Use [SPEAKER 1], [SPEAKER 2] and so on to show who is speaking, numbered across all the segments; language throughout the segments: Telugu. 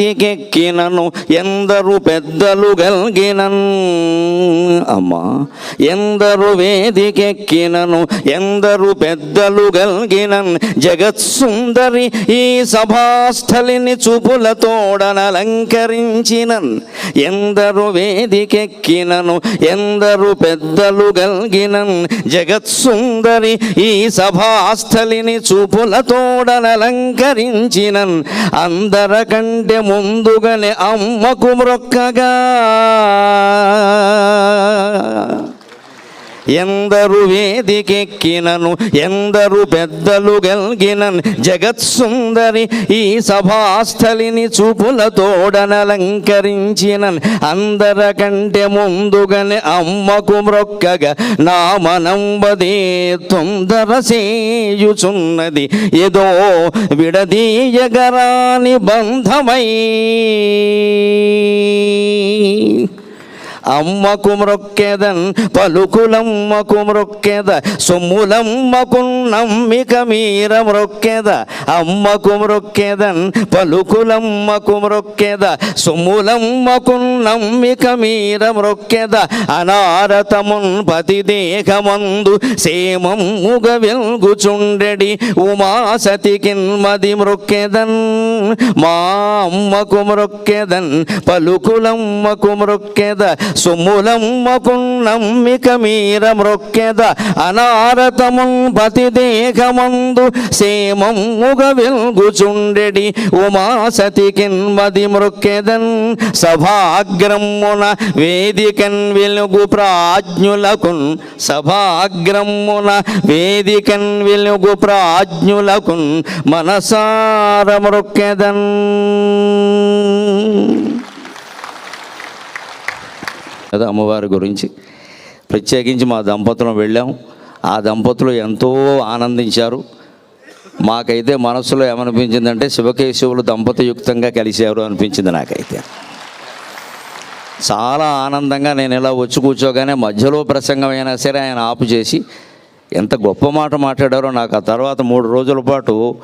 [SPEAKER 1] దికెక్కినను ఎందరు పెద్దలు గల్గినన్. అమ్మా ఎందరు వేదికెక్కినను ఎందరు పెద్దలు గల్గినన్. జగత్సుందరి ఈ సభాస్థలిని చూపులతోడనలంకరించినన్ ఎందరు వేదికెక్కినను ఎందరు పెద్దలు గల్గినన్. జగత్సుందరి ఈ సభాస్థలిని చూపులతోడనలంకరించినన్ అందరకంటే ముందుగానే అమ్మకు మ్రొక్కగా ఎందరు వేదికెక్కినను ఎందరు పెద్దలు గల్గినన్ జగత్సుందరి ఈ సభాస్థలిని చూపులతోడనలంకరించినన్ అందరకంటే ముందుగానే అమ్మకు మ్రొక్కగా నా మనంబదే తొందర సేయుచున్నది. ఏదో విడదీయగరాని బంధమై అమ్మకు మ్రొక్కెదన్ పలుకులమ్మకు మ్రొక్కెద సొమ్ములమ్మకు నమ్మిక మీర మ్రొక్కెద. అమ్మకు మ్రొక్కెదన్ పలుకులమ్మకు మ్రొక్కెద సొమ్ములమ్మకు నమ్మిక మీర మ్రొక్కెద. అనారతమున్ పతి దేహమందు సేమమ్ముగ వెల్గుచుండెడి ఉమాసతికిన్ మది మ్రొక్కెదన్. మా అమ్మకు మ్రొక్కెదన్ పలుకులమ్మకు మ్రొక్కెద సొమ్ములమ్మకు నమ్మిక మీర మృక్కెద అనారతమున్ పతి దేహమందు సేమమ్ముగ వెల్గుచుండెడి ఉమాసతికిన్ మది మృక్కెదన్ సభాగ్రమ్మున వేదికన్ వెలుగు ప్రాజ్ఞులకున్ సభాగ్రమ్మున వేదికన్ వెలుగు ప్రాజ్ఞులకున్ మనసార మృక్కెదన్ కదా అమ్మవారి గురించి. ప్రత్యేకించి మా దంపతులను వెళ్ళాం. ఆ దంపతులు ఎంతో ఆనందించారు. మాకైతే మనసులో ఏమనిపించిందంటే శివకేశవులు దంపతియుక్తంగా కలిశారు అనిపించింది నాకైతే. చాలా ఆనందంగా నేను ఇలా వచ్చి కూర్చోగానే మధ్యలో ప్రసంగం అయినా సరే ఆయన ఆపు చేసి ఎంత గొప్ప మాట మాట్లాడారో నాకు ఆ తర్వాత మూడు రోజుల పాటు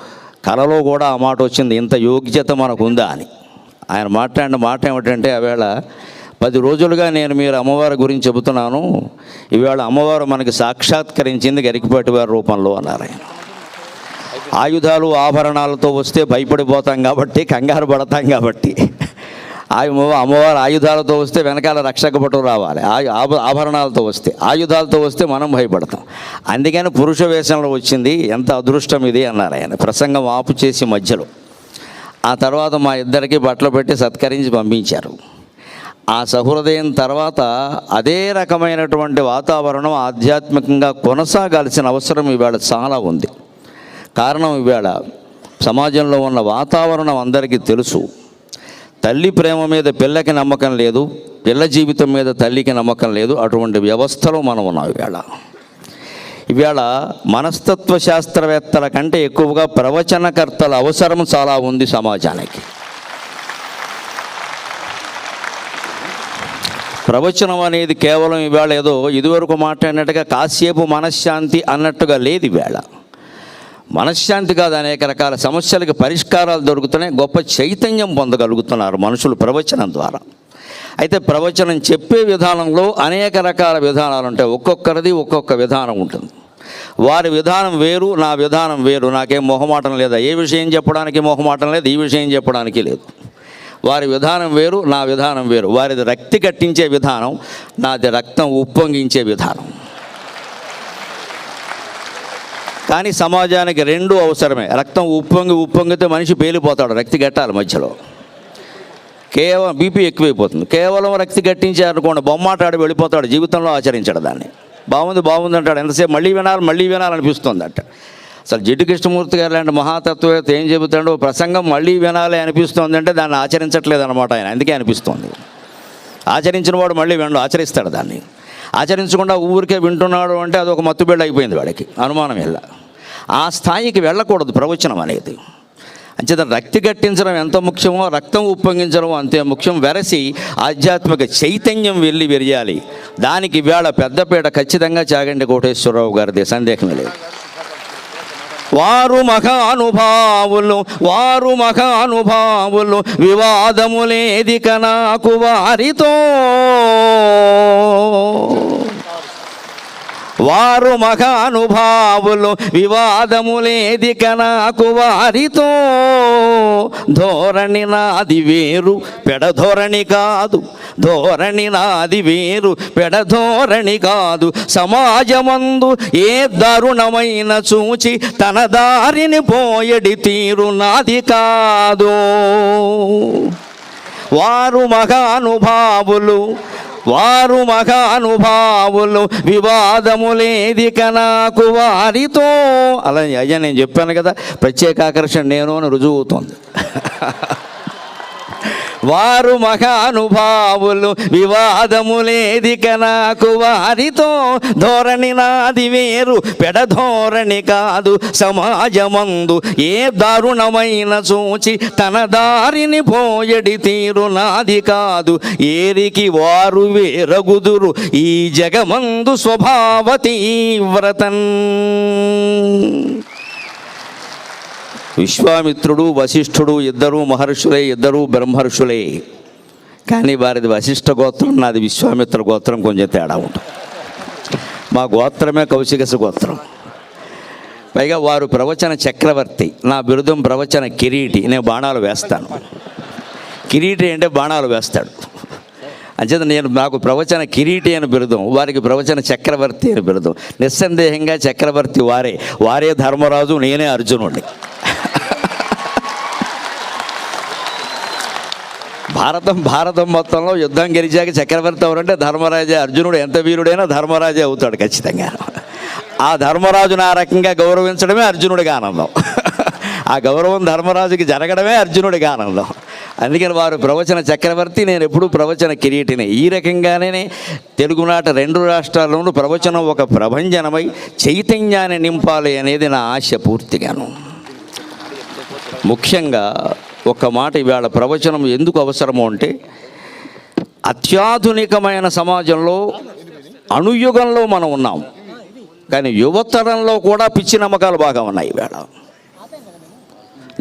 [SPEAKER 1] కలలో కూడా ఆ మాట వచ్చింది. ఇంత యోగ్యత మనకు ఉందా అని. ఆయన మాట్లాడిన మాట ఏమిటంటే ఆవేళ పది రోజులుగా నేను మీరు అమ్మవారి గురించి చెబుతున్నాను. ఇవాళ అమ్మవారు మనకి సాక్షాత్కరించింది గరికిపాటి వారి రూపంలో అన్నారు ఆయన. ఆయుధాలు ఆభరణాలతో వస్తే భయపడిపోతాం కాబట్టి కంగారు పడతాం కాబట్టి. అమ్మవారు ఆయుధాలతో వస్తే వెనకాల రక్షక భటులు రావాలి. ఆయు ఆభరణాలతో వస్తే ఆయుధాలతో వస్తే మనం భయపడతాం. అందుకని పురుష వేషంలో వచ్చింది ఎంత అదృష్టం ఇది అన్నారు ఆయన. ప్రసంగం ఆపు చేసి మధ్యలో. ఆ తర్వాత మా ఇద్దరికి బట్టలు పెట్టి సత్కరించి పంపించారు. ఆ సహృదయం తర్వాత అదే రకమైనటువంటి వాతావరణం ఆధ్యాత్మికంగా కొనసాగాల్సిన అవసరం ఇవాళ చాలా ఉంది. కారణం ఇవాళ సమాజంలో ఉన్న వాతావరణం అందరికీ తెలుసు. తల్లి ప్రేమ మీద పిల్లకి నమ్మకం లేదు పిల్ల జీవితం మీద తల్లికి నమ్మకం లేదు అటువంటి వ్యవస్థలో మనం ఉన్నాం ఇవాళ. ఇవాళ మనస్తత్వ శాస్త్రవేత్తల కంటే ఎక్కువగా ప్రవచనకర్తల అవసరం చాలా ఉంది సమాజానికి. ప్రవచనం అనేది కేవలం ఇవాళ ఏదో ఇదివరకు మాట్లాడినట్టుగా కాసేపు మనశ్శాంతి అన్నట్టుగా లేదు ఇవాళ. మనశ్శాంతి కాదు అనేక రకాల సమస్యలకు పరిష్కారాలు దొరుకుతున్నాయి గొప్ప చైతన్యం పొందగలుగుతున్నారు మనుషులు ప్రవచనం ద్వారా. అయితే ప్రవచనం చెప్పే విధానంలో అనేక రకాల విధానాలు ఉంటాయి. ఒక్కొక్కరిది ఒక్కొక్క విధానం ఉంటుంది. వారి విధానం వేరు నా విధానం వేరు. నాకేం మొహమాటం లేదా? ఏ విషయం చెప్పడానికి మొహమాటం లేదు ఈ విషయం చెప్పడానికి లేదు. వారి విధానం వేరు నా విధానం వేరు. వారిది రక్తి కట్టించే విధానం నాది రక్తం ఉప్పొంగించే విధానం. కానీ సమాజానికి రెండు అవసరమే. రక్తం ఉప్పొంగి ఉప్పొంగితే మనిషి పేలిపోతాడు రక్తి గట్టాలి మధ్యలో. కేవలం బీపీ ఎక్కువైపోతుంది. కేవలం రక్తి గట్టించారనుకోండి బొమ్మాటాడు వెళ్ళిపోతాడు జీవితంలో ఆచరించాడు దాన్ని. బాగుంది బాగుంది అంటాడు. ఎంతసేపు మళ్ళీ వినాలి మళ్ళీ వినాలనిపిస్తుంది అంట అసలు జిడ్డు కృష్ణమూర్తి గారు లాంటి మహాతత్వవేత్త ఏం చెబుతాడో ప్రసంగం మళ్ళీ వినాలి అనిపిస్తుంది అంటే దాన్ని ఆచరించట్లేదు అనమాట ఆయన. అందుకే అనిపిస్తుంది. ఆచరించిన వాడు మళ్ళీ వినడు ఆచరిస్తాడు దాన్ని. ఆచరించకుండా ఊరికే వింటున్నాడు అంటే అది ఒక మత్తుబిళ్ళ అయిపోయింది వాడికి అనుమానం వెళ్ళ ఆ స్థాయికి వెళ్ళకూడదు ప్రవచనం అనేది. అంచేత రక్తి కట్టించడం ఎంత ముఖ్యమో రక్తం ఉప్పొంగించడం అంతే ముఖ్యం. వెరసి ఆధ్యాత్మిక చైతన్యం వెళ్ళి విరియాలి. దానికి వేళ పెద్దపీట ఖచ్చితంగా చాగండి కోటేశ్వరరావు గారిది సందేహం లేదు. వారు మహానుభావులు వారు మహానుభావులు వివాదములేదిక నాకు వారితో. వారు మహానుభావులు వివాదములేదిక కనాకు వారితో. ధోరణి నాది వేరు పెడధోరణి కాదు. ధోరణి నాది వేరు పెడధోరణి కాదు. సమాజమందు ఏ దారుణమైన చూచి తన దారిని పోయడి తీరు నాది కాదు. వారు మహానుభావులు వారు మహానుభావులు వివాదములేది కనాకు వారితో. అలా అయ్యా నేను చెప్పాను కదా ప్రత్యేక ఆకర్షణ నేను అని రుజువు అవుతుంది. వారు మహానుభావులు వివాదములేది నాకు వారితో. ధోరణి నాది వేరు పెడధోరణి కాదు సమాజమందు ఏ దారుణమైన చూచి తన దారిని పోయడి తీరు నాది కాదు. ఏరికి వారు వేరగుదురు ఈ జగమందు స్వభావ తీవ్రతన్. విశ్వామిత్రుడు వశిష్ఠుడు ఇద్దరు మహర్షులే ఇద్దరు బ్రహ్మర్షులే. కానీ వారిది వశిష్ఠ గోత్రం నాది విశ్వామిత్ర గోత్రం కొంచెం తేడా ఉంటుంది. మా గోత్రమే కౌశికస గోత్రం. పైగా వారు ప్రవచన చక్రవర్తి నా బిరుదం ప్రవచన కిరీటి నేను బాణాలు వేస్తాను. కిరీటి అంటే బాణాలు వేస్తాడు. అంచేత నేను నాకు ప్రవచన కిరీటి అని బిరుదం వారికి ప్రవచన చక్రవర్తి అని బిరుదం. నిస్సందేహంగా చక్రవర్తి వారే వారే ధర్మరాజు నేనే అర్జునుడిని. భారతం భారతం మొత్తంలో యుద్ధం గెలిచాక చక్రవర్తి ఎవరంటే ధర్మరాజే అర్జునుడు. ఎంత వీరుడైనా ధర్మరాజే అవుతాడు ఖచ్చితంగా. ఆ ధర్మరాజును ఆ రకంగా గౌరవించడమే అర్జునుడికి ఆనందం. ఆ గౌరవం ధర్మరాజుకి జరగడమే అర్జునుడికి ఆనందం. అందుకని వారు ప్రవచన చక్రవర్తి నేను ఎప్పుడూ ప్రవచన కిరీటిని. ఈ రకంగానే తెలుగునాట రెండు రాష్ట్రాల్లోనూ ప్రవచనం ఒక ప్రభంజనమై చైతన్యాన్ని నింపాలి అనేది నా ఆశ పూర్తిగాను. ముఖ్యంగా ఒక మాట ఇవాళ ప్రవచనం ఎందుకు అవసరము అంటే అత్యాధునికమైన సమాజంలో అణుయుగంలో మనం ఉన్నాం. కానీ యువతరంలో కూడా పిచ్చి నమ్మకాలు బాగా ఉన్నాయి ఇవాళ.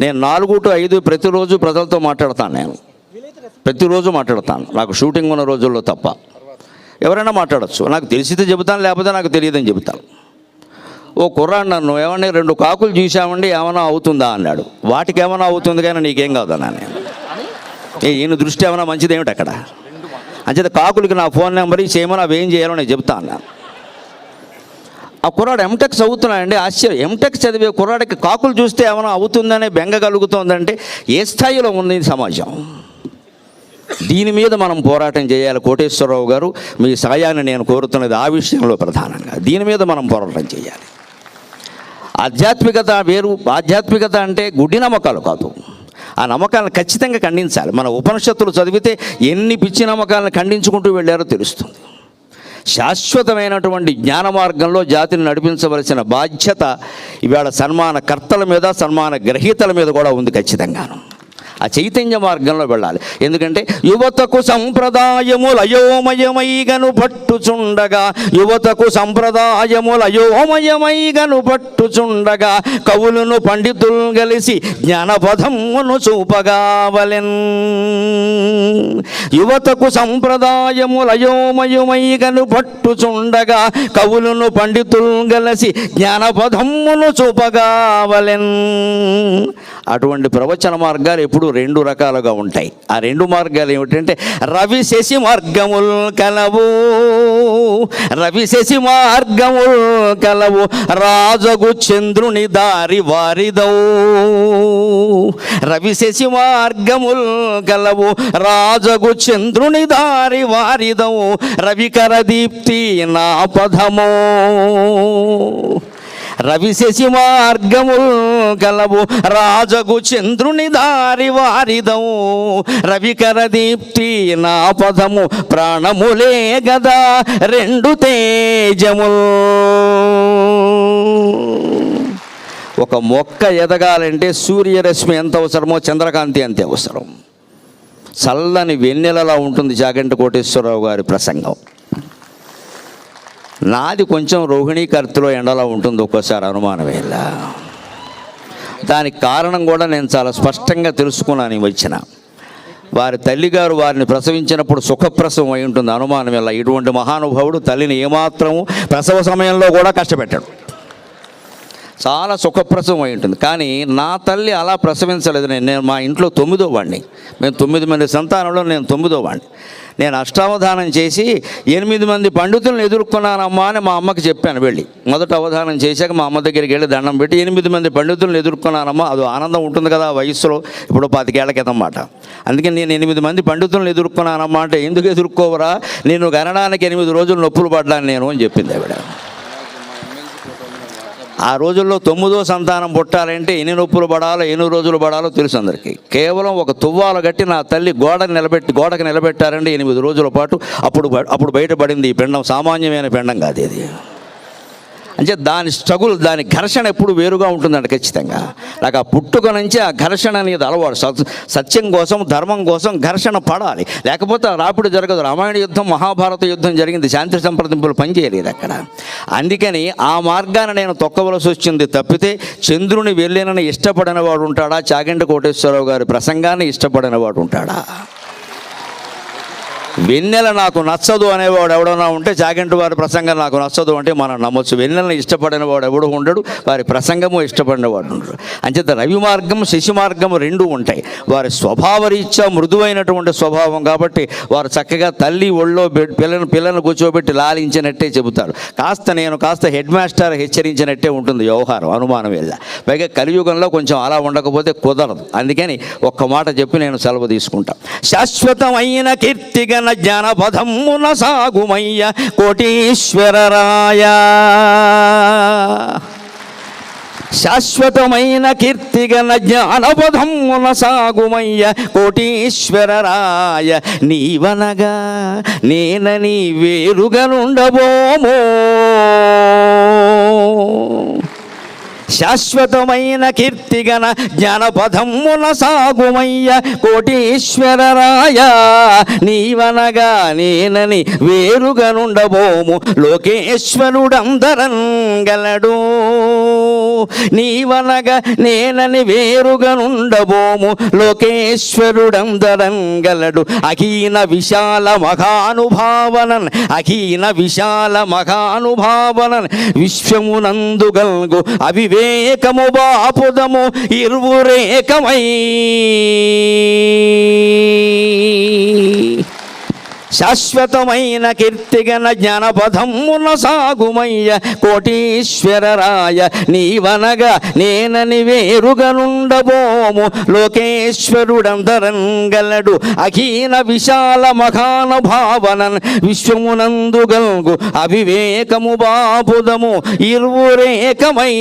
[SPEAKER 1] నేను నాలుగు టు ఐదు ప్రతిరోజు ప్రజలతో మాట్లాడతాను నేను. ప్రతిరోజు మాట్లాడతాను. నాకు షూటింగ్ ఉన్న రోజుల్లో తప్ప. ఎవరైనా మాట్లాడచ్చు. నాకు తెలిసితే చెబుతాను లేకపోతే నాకు తెలియదని చెబుతాను. ఓ కుర్రాడు నన్ను ఏమన్నా రెండు కాకులు చూసామండి ఏమైనా అవుతుందా? అన్నాడు. వాటికి ఏమైనా అవుతుంది కానీ నీకేం కాదన్నా నేను ఈయన దృష్టి ఏమైనా మంచిది ఏమిటి అక్కడ? అంచేత కాకులకి నా ఫోన్ నెంబర్ ఇచ్చి ఏమైనా అవి ఏం చేయాలో నేను చెప్తా అన్నాను ఆ కుర్రాడు ఎంటెక్ చదువుతున్నాడండి ఆశ్చర్యం. ఎంటెక్ చదివే కుర్రాడికి కాకులు చూస్తే ఏమైనా అవుతుందనే బెంగ కలుగుతోందంటే ఏ స్థాయిలో ఉంది సమాజం? దీని మీద మనం పోరాటం చేయాలి కోటేశ్వరరావు గారు. మీ సాయాన్ని నేను కోరుతున్నది ఆ విషయంలో ప్రధానంగా. దీని మీద మనం పోరాటం చేయాలి. ఆధ్యాత్మికత వేరు ఆధ్యాత్మికత అంటే గుడ్డి నమ్మకాలు కాదు. ఆ నమ్మకాలను ఖచ్చితంగా ఖండించాలి. మన ఉపనిషత్తులు చదివితే ఎన్ని పిచ్చి నమ్మకాలను ఖండించుకుంటూ వెళ్ళారో తెలుస్తుంది. శాశ్వతమైనటువంటి జ్ఞాన మార్గంలో జాతిని నడిపించవలసిన బాధ్యత ఇవాళ సన్మాన కర్తల మీద సన్మాన గ్రహీతల మీద కూడా ఉంది ఖచ్చితంగాను. ఆ చైతన్య మార్గంలో వెళ్ళాలి. ఎందుకంటే యువతకు సంప్రదాయములు అయోమయమైగను పట్టుచుండగా యువతకు సంప్రదాయములు అయోమయమైగను పట్టుచుండగా కవులను పండితులు కలిసి జ్ఞానపథమును చూపగావలెన్. యువతకు సంప్రదాయములు అయోమయమైగను పట్టుచుండగా కవులను పండితులు కలిసి జ్ఞానపథమును చూపగావలెన్. అటువంటి ప్రవచన మార్గాలు ఎప్పుడు రెండు రకాలుగా ఉంటాయి. ఆ రెండు మార్గాలు ఏమిటంటే రవి శశి మార్గముల్ కలవు. రవి శశి మార్గముల్ కలవు. రాజగు చంద్రుని దారి వారిదవు రవి శశి మార్గముల్ కలవు. రాజగు చంద్రుని దారి వారిదవు రవికర దీప్తి నా పదమో రవిశశి మార్గముల్ కలవు రాజగు చంద్రుని దారి వారిదము రవికర దీప్తి నా పదము ప్రాణములే గదా. రెండు తేజముల్. ఒక మొక్క ఎదగాలంటే సూర్యరశ్మి ఎంత అవసరమో చంద్రకాంతి అంతే అవసరం. చల్లని వెన్నెలలా ఉంటుంది జాగంట కోటేశ్వరరావు గారి ప్రసంగం. నాది కొంచెం రోహిణీ కర్తలో ఎండలా ఉంటుంది ఒక్కోసారి అనుమానమేలా దానికి కారణం కూడా నేను చాలా స్పష్టంగా తెలుసుకున్నాను వచ్చిన వారి తల్లిగారు వారిని ప్రసవించినప్పుడు సుఖప్రసవం అయి ఉంటుంది అనుమానం ఇలా ఇటువంటి మహానుభావుడు తల్లిని ఏమాత్రము ప్రసవ సమయంలో కూడా కష్టపెట్టాడు. చాలా సుఖప్రసవం అయి ఉంటుంది. కానీ నా తల్లి అలా ప్రసవించలేదు. నేను నేను మా ఇంట్లో తొమ్మిదో వాడిని. మేము తొమ్మిది మంది సంతానంలో నేను తొమ్మిదో వాడిని. నేను అష్టావధానం చేసి ఎనిమిది మంది పండితులను ఎదుర్కొన్నానమ్మా అని మా అమ్మకి చెప్పాను వెళ్ళి. మొదట అవధానం చేశాక మా అమ్మ దగ్గరికి వెళ్ళి దండం పెట్టి ఎనిమిది మంది పండితులను ఎదుర్కొన్నానమ్మా అది ఆనందం ఉంటుంది కదా వయస్సులో ఇప్పుడు పాతికేళ్ళ క్రితం మాట అందుకని నేను ఎనిమిది మంది పండితులను ఎదుర్కొన్నానమ్మా అంటే ఎందుకు ఎదుర్కోవరా? నేను గణడానికి ఎనిమిది రోజులు నొప్పులు పడ్డాను నేను అని చెప్పింది ఆవిడ. ఆ రోజుల్లో తొమ్మిదో సంతానం పుట్టాలంటే ఎన్ని నొప్పులు పడాలో ఎన్ని రోజులు పడాలో తెలుసు అందరికీ. కేవలం ఒక తువ్వాలు కట్టి నా తల్లి గోడకు నిలబెట్టి గోడకు నిలబెట్టారంటే ఎనిమిది రోజుల పాటు. అప్పుడు అప్పుడు బయటపడింది ఈ పిండం సామాన్యమైన పిండం కాదు ఇది. అంటే దాని స్ట్రగుల్ దాని ఘర్షణ ఎప్పుడు వేరుగా ఉంటుందంట ఖచ్చితంగా. నాకు ఆ పుట్టుక నుంచి ఆ ఘర్షణ అనేది అలవాటు. సత్- సత్యం కోసం ధర్మం కోసం ఘర్షణ పడాలి. లేకపోతే రాపిడి జరగదు. రామాయణ యుద్ధం మహాభారత యుద్ధం జరిగింది. శాంతి సంప్రదింపులు పనిచేయలేదు అక్కడ. అందుకని ఆ మార్గాన్ని నేను తొక్కవలసి వచ్చింది తప్పితే చంద్రుని వెళ్ళినని ఇష్టపడిన వాడు ఉంటాడా? చాగంటి కోటేశ్వరరావు గారి ప్రసంగాన్ని ఇష్టపడిన వాడు ఉంటాడా? వెన్నెల నాకు నచ్చదు అనేవాడు ఎవడన్నా ఉంటే చాగంటి వారి ప్రసంగం నాకు నచ్చదు అంటే మనం నమ్మొచ్చు. వెన్నెలను ఇష్టపడిన వాడు ఎవడు ఉండడు వారి ప్రసంగము ఇష్టపడిన వాడు ఉండడు. అంచేత రవి మార్గం శశి మార్గం రెండు ఉంటాయి. వారి స్వభావరీత్యా మృదువైనటువంటి స్వభావం కాబట్టి వారు చక్కగా తల్లి ఒళ్ళో పిల్లను పిల్లను కూర్చోబెట్టి లాలించినట్టే చెబుతారు. కాస్త నేను కాస్త హెడ్ మాస్టర్ హెచ్చరించినట్టే ఉంటుంది వ్యవహారం అనుమానం వెళ్ళ పైగా కలియుగంలో కొంచెం అలా ఉండకపోతే కుదరదు. అందుకని ఒక్క మాట చెప్పి నేను సెలవు తీసుకుంటాను శాశ్వతమైన జ్ఞాన జ్ఞానపదమ్మున సాగుమయ్య కోటీశ్వరరాయ. శాశ్వతమైన కీర్తిగన జ్ఞానపదమ్మున సాగుమయ్య కోటీశ్వరరాయ. నీవనగా నేనని వేరుగనుండబోమో. శాశ్వతమైన కీర్తిగన జ్ఞానపథమున సాగుమయ్య కోటీశ్వరరాయ. నీవనగా నేనని వేరుగనుండబోము లోకేశ్వరుడందరం గలడు నీవనగా నేనని వేరుగనుండబోము లోకేశ్వరుడందరం గలడు అఖీన విశాల మఘానుభావనన్ అఖీన విశాల మఘానుభావనన్ విశ్వమునందుగల్గు గల్గు వివేకము బాపుదము ఇరువురేకమై శాశ్వతమైన కీర్తిగన జ్ఞానపథమున సాగుమయ్య కోటీశ్వరరాయ నీవనగా నేనని వేరుగనుండబోము. లోకేశ్వరుడందరంగలడు అఖీన విశాల మఖాన భావనన్ విశ్వమునందు గల్గు అవివేకము బాపుదము ఇరువురేకమై.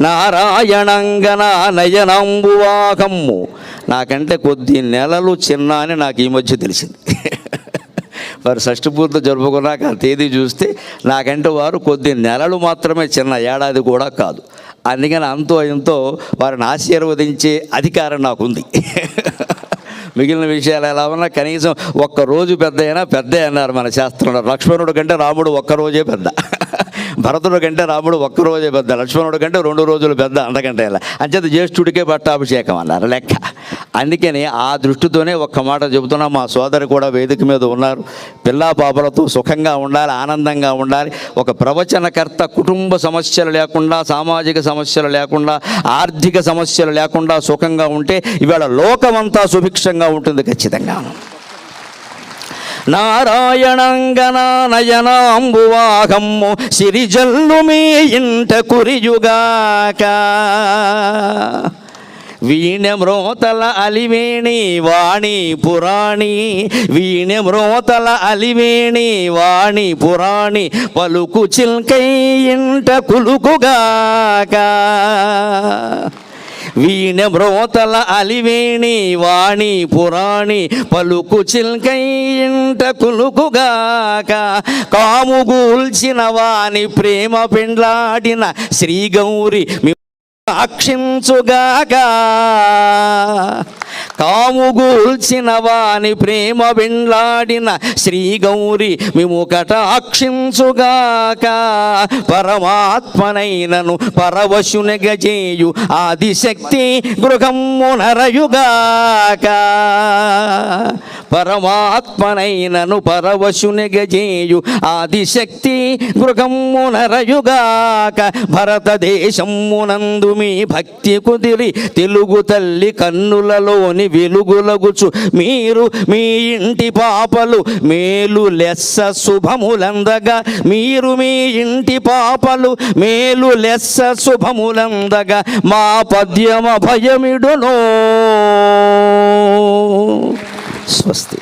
[SPEAKER 1] నారాయణంగన నయనంబువాకమ్ము నాకంటే కొద్ది నెలలు చిన్న అని నాకు ఈ మధ్య తెలిసింది. వారు షష్టిపూర్తి జరుపుకున్నాక ఆ తేదీ చూస్తే నాకంటే వారు కొద్ది నెలలు మాత్రమే చిన్న ఏడాది కూడా కాదు. అందుకని అంతో ఎంతో వారిని ఆశీర్వదించే అధికారం నాకుంది. మిగిలిన విషయాలు ఎలా ఉన్నా కనీసం ఒక్క రోజు పెద్ద అయినా పెద్ద అన్నారు మన శాస్త్రంలో. లక్ష్మణుడు కంటే రాముడు ఒక్క రోజే పెద్ద. భరతుడు కంటే రాముడు ఒక్క రోజే పెద్ద లక్ష్మణుడు కంటే రెండు రోజులు పెద్ద అంతకంటే అంచేత జ్యేష్ఠుడికే పట్టాభిషేకం అన్నారు లెక్క. అందుకని ఆ దృష్టితోనే ఒక్క మాట చెబుతున్నా మా సోదరి కూడా వేదిక మీద ఉన్నారు. పిల్లా పాపలతో సుఖంగా ఉండాలి ఆనందంగా ఉండాలి. ఒక ప్రవచనకర్త కుటుంబ సమస్యలు లేకుండా సామాజిక సమస్యలు లేకుండా ఆర్థిక సమస్యలు లేకుండా సుఖంగా ఉంటే ఇవాళ లోకమంతా సుభిక్షంగా ఉంటుంది ఖచ్చితంగా నారాయణంగనానయనాంబువాహమ్ము సిరిజల్లు మీ ఇంట కురియుగాక వీణమ్రోతల అలివేణి వాణి పురాణి వీణమ్రోతల అలివేణి వాణి పురాణి పలుకు చిల్కై ఇంట కులుకుగాక. వీణ బ్రోతల అలివేణి వాణి పురాణి పలుకు చిల్కై కులుకుగాక కాముగూల్చిన వాని ప్రేమ పెండ్లాడిన శ్రీ గౌరి అక్షించుగాక కాముగూల్చిన వాని ప్రేమ వెండ్లాడిన శ్రీ గౌరి మేము కటాక్షించుగాక పరమాత్మనైనను పరవశునగజేయు ఆదిశక్తి గృహమునరయుగాక. పరమాత్మనైనను పరవశునగజేయు ఆదిశక్తి గృహమునరయుగాక. భరతదేశమునందు మీ భక్తి కుదిరి తెలుగు తల్లి కన్నులలోని వెలుగులగుచు మీరు మీ ఇంటి పాపలు మేలు లెస్స శుభములందగా. మీరు మీ ఇంటి పాపలు మేలు లెస్స శుభములందగా. మా పద్యమ భయమిడునో. స్వస్తి.